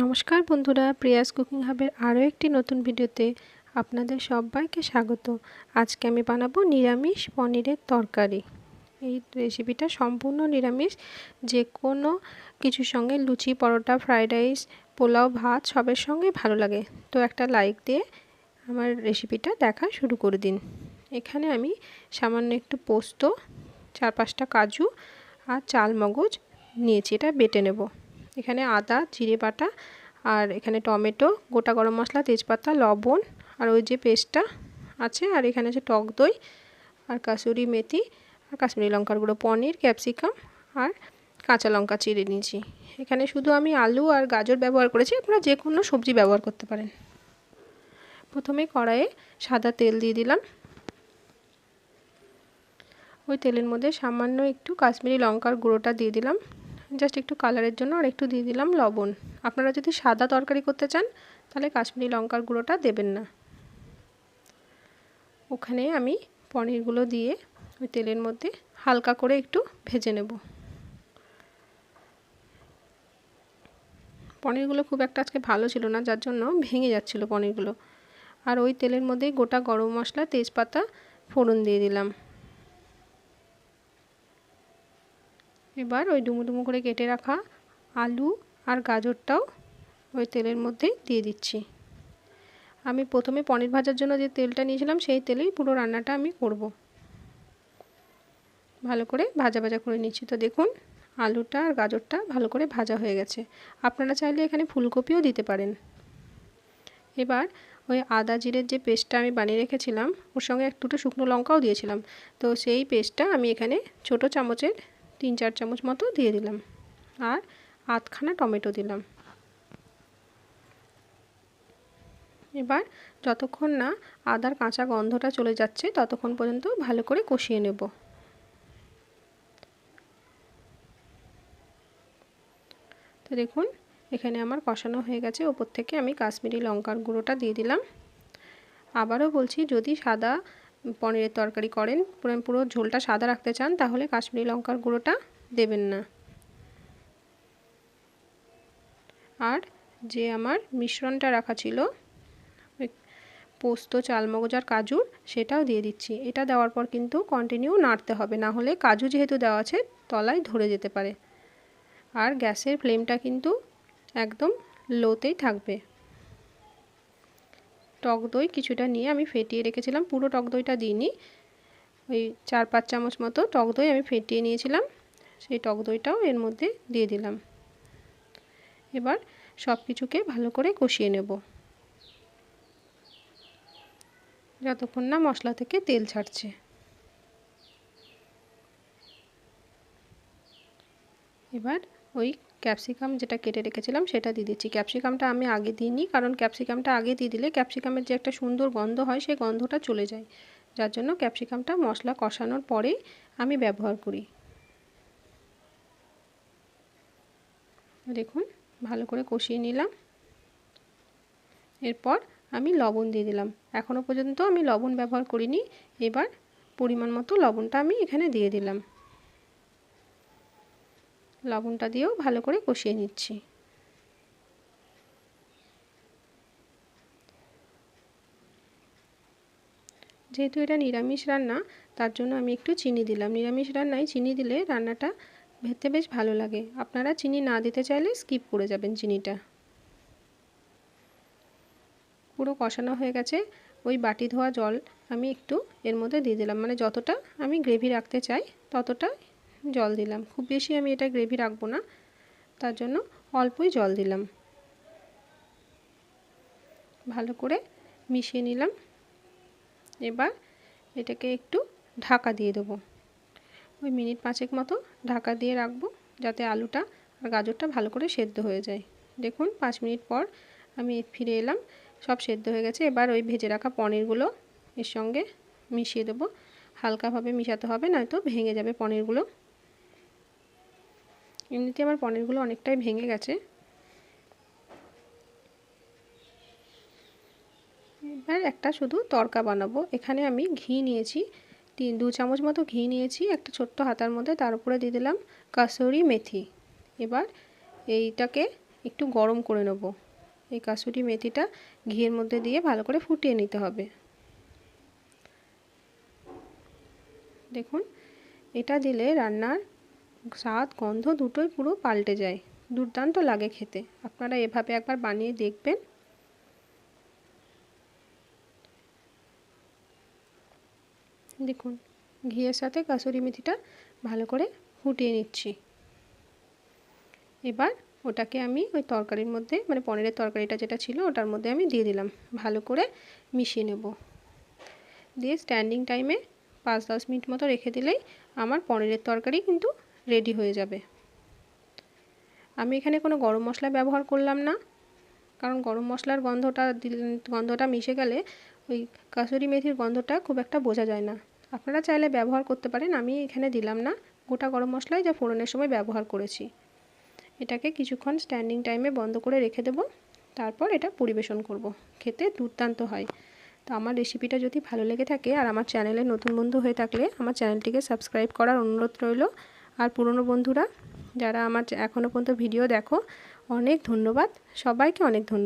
নমস্কার বন্ধুরা, Prius cooking হাবের আরও একটি নতুন ভিডিওতে আপনাদের সবাইকে স্বাগত। আজকে আমি বানাবো নিরামিষ পনিরের তরকারি। এই রেসিপিটা সম্পূর্ণ নিরামিষ, যে কোনো কিছুর সঙ্গে লুচি, পরোটা, ফ্রাইড রাইস, পোলাও, ভাত সবের সঙ্গে ভালো লাগে। তো একটা লাইক দিয়ে আমার রেসিপিটা দেখা শুরু করে দিন। এখানে আমি সামান্য একটু পোস্ত, চার পাঁচটা কাজু আর চাল মগজ নিয়েছি, এটা বেটে নেব। এখানে আদা, জিরে বাটা আর এখানে টমেটো, গোটা গরম মশলা, তেজপাতা, লবণ আর ওই যে পেস্টটা আছে আর এখানে আছে টক দই আর কাসুরি মেথি আর কাশ্মীরি লঙ্কার গুঁড়ো, পনির, ক্যাপসিকাম আর কাঁচা লঙ্কা চিড়ে নিয়েছি। এখানে শুধু আমি আলু আর গাজর ব্যবহার করেছি, আপনারা যে কোনো সবজি ব্যবহার করতে পারেন। প্রথমে কড়াইয়ে সাদা তেল দিয়ে দিলাম। ওই তেলের মধ্যে সামান্য একটু কাশ্মীরি লঙ্কার গুঁড়োটা দিয়ে দিলাম। জাস্ট একটু কালারের জন্য আর একটু দিয়ে দিলাম লবণ। আপনারা যদি সাদা তরকারি করতে চান, তাহলে কাশ্মীরি লঙ্কার গুঁড়োটা দেবেন না। ওখানে আমি পনিরগুলো দিয়ে ওই তেলের মধ্যে হালকা করে একটু ভেজে নেব। পনিরগুলো খুব একটা আজকে ভালো ছিল না, যার জন্য ভেঙে যাচ্ছিল পনিরগুলো। আর ওই তেলের মধ্যেই গোটা গরম মশলা, তেজপাতা, ফোড়ন দিয়ে দিলাম। এবার ওই ডুমো ডুমো করে কেটে রাখা আলু আর গাজরটাও ওই তেলের মধ্যে দিয়ে দিচ্ছি। আমি প্রথমে পনির ভাজার জন্য যে তেলটা নিয়েছিলাম, সেই তেলেই পুরো রান্নাটা আমি করব। ভালো করে ভাজা ভাজা করে নিচ্ছি। তো দেখুন, আলুটা আর গাজরটা ভালো করে ভাজা হয়ে গেছে। আপনারা চাইলে এখানে ফুলকপিও দিতে পারেন। এবার ওই আদা জিরের যে পেস্টটা আমি বানিয়ে রেখেছিলাম, ওর সঙ্গে এক দুটো শুকনো লঙ্কাও দিয়েছিলাম। তো সেই পেস্টটা আমি এখানে ছোট চামচের তিন চার চামচ মতো দিয়ে দিলাম। আর আধখানা টমেটো দিলাম। এবার যতক্ষণ না আদার কাঁচা গন্ধটা চলে যাচ্ছে, ততক্ষণ পর্যন্ত ভালো করে কষিয়ে নেব। তো দেখুন, এখানে আমার কষানো হয়ে গেছে। ওপর থেকে আমি কাশ্মীরি লঙ্কার গুঁড়োটা দিয়ে দিলাম। আবারও বলছি, যদি সাদা পনিরের তরকারি করেন। পুরো ঝোলটা সাদা রাখতে চান, তাহলে কাশ্মীরি লঙ্কার গুঁড়োটা দেবেন না। আর যে আমার মিশ্রণটা রাখা ছিল পোস্ত, চালমগজ আর কাজুর সেটাও দিয়ে দিচ্ছি। এটা দেওয়ার পর কিন্তু কন্টিনিউ নাড়তে হবে, না হলে কাজু যেহেতু দেওয়া আছে, তলায় ধরে যেতে পারে। আর গ্যাসের ফ্লেমটা কিন্তু একদম লোতেই থাকবে। টক দই কিছুটা নিয়ে আমি ফেটিয়ে রেখেছিলাম। পুরো টক দইটা দিইনি। ওই চার পাঁচ চামচ মতো টক দই আমি ফেটিয়ে নিয়েছিলাম। সেই টক দইটাও এর মধ্যে দিয়ে দিলাম। এবার সব কিছুকে ভালো করে কষিয়ে নেব। যতক্ষণ না মশলা থেকে তেল ছাড়ছে। এবার ওই ক্যাপসিকাম যেটা কেটে রেখেছিলাম সেটা দিয়ে দিচ্ছি। ক্যাপসিকামটা আমি আগে দিইনি কারণ ক্যাপসিকামটা আগে দিয়ে দিলে ক্যাপসিকামের যে একটা সুন্দর গন্ধ হয় সেই গন্ধটা চলে যায়। যার জন্য ক্যাপসিকামটা মশলা কষানোর পরেই আমি ব্যবহার করি। দেখুন, ভালো করে কষিয়ে নিলাম। এরপর আমি লবণ দিয়ে দিলাম। এখনও পর্যন্ত আমি লবণ ব্যবহার করিনি। এবার পরিমাণ মতো লবণটা আমি এখানে দিয়ে দিলাম। লবণটা দিয়েও ভালো করে কষিয়ে নিচ্ছি। যেহেতু এটা নিরামিষ রান্না, তার জন্য আমি একটু চিনি দিলাম। নিরামিষ রান্নায় চিনি দিলে রান্নাটা ভেতে বেশ ভালো লাগে। আপনারা চিনি না দিতে চাইলে স্কিপ করে যাবেন চিনিটা। পুরো কষানো হয়ে গেছে। ওই বাটি ধোয়া জল আমি একটু এর মধ্যে দিয়ে দিলাম। মানে যতটা আমি গ্রেভি রাখতে চাই ততটা জল দিলাম। খুব বেশি আমি এটা গ্রেভি রাখব না। তার জন্য অল্পই জল দিলাম। ভালো করে মিশিয়ে নিলাম। এবার এটাকে একটু ঢাকা দিয়ে দেবো। ওই মিনিট পাঁচেক মতো ঢাকা দিয়ে রাখব যাতে আলুটা আর গাজরটা ভালো করে সেদ্ধ হয়ে যায়। দেখুন, পাঁচ মিনিট পর আমি ফিরে এলাম। সব সেদ্ধ হয়ে গেছে। এবার ওই ভেজে রাখা পনিরগুলো এর সঙ্গে মিশিয়ে দেবো। হালকাভাবে মিশাতে হবে, নয়তো ভেঙে যাবে পনিরগুলো। এমনিতে আমার পনিরগুলো অনেকটাই ভেঙে গেছে। এবার একটা শুধু তরকা বানাবো। এখানে আমি ঘি নিয়েছি, তিন, দু চামচ মতো ঘি নিয়েছি, একটা ছোট্ট হাতার মধ্যে, তার উপরে দিয়ে দিলাম কাসুরি মেথি। এবার এইটাকে একটু গরম করে নেব। এই কাসুরি মেথিটা ঘিয়ের মধ্যে দিয়ে ভালো করে ফুটিয়ে নিতে হবে। দেখুন, এটা দিলে রান্নার স্বাদ, গন্ধ দুটোই পুরো পাল্টে যায়। দুর্দান্ত লাগে খেতে। আপনারা এভাবে একবার বানিয়ে দেখবেন। দেখুন, ঘিয়ের সাথে কাসুরি মেথিটা ভালো করে ফুটিয়ে নিচ্ছি। এবার ওটাকে আমি ওই তরকারির মধ্যে মানে পনিরের তরকারিটা যেটা ছিল ওটার মধ্যে আমি দিয়ে দিলাম। ভালো করে মিশিয়ে নেব। দিয়ে স্ট্যান্ডিং টাইমে পাঁচ দশ মিনিট মতো রেখে দিলেই আমার পনিরের তরকারি কিন্তু রেডি হয়ে যাবে। আমি এখানে কোনো গরম মশলা ব্যবহার করলাম না, কারণ গরম মশলার গন্ধটা গন্ধটা মিশে গেলে ওই কাসুরি মেথির গন্ধটা খুব একটা বোঝা যায় না। আপনারা চাইলে ব্যবহার করতে পারেন, আমি এখানে দিলাম না। গোটা গরম মশলাই যা ফোড়নের সময় ব্যবহার করেছি। এটাকে কিছুক্ষণ স্ট্যান্ডিং টাইমে বন্ধ করে রেখে দেব, তারপর এটা পরিবেশন করব। খেতে দুর্দান্ত হয়। তো আমার রেসিপিটা যদি ভালো লেগে থাকে আর আমার চ্যানেলে নতুন বন্ধু হয়ে থাকলে, আমার চ্যানেলটিকে সাবস্ক্রাইব করার অনুরোধ রইল। আর পুরনো বন্ধুরা যারা আমার এখনও পর্যন্ত ভিডিও দেখো অনেক ধন্যবাদ। সবাইকে অনেক ধন্যবাদ।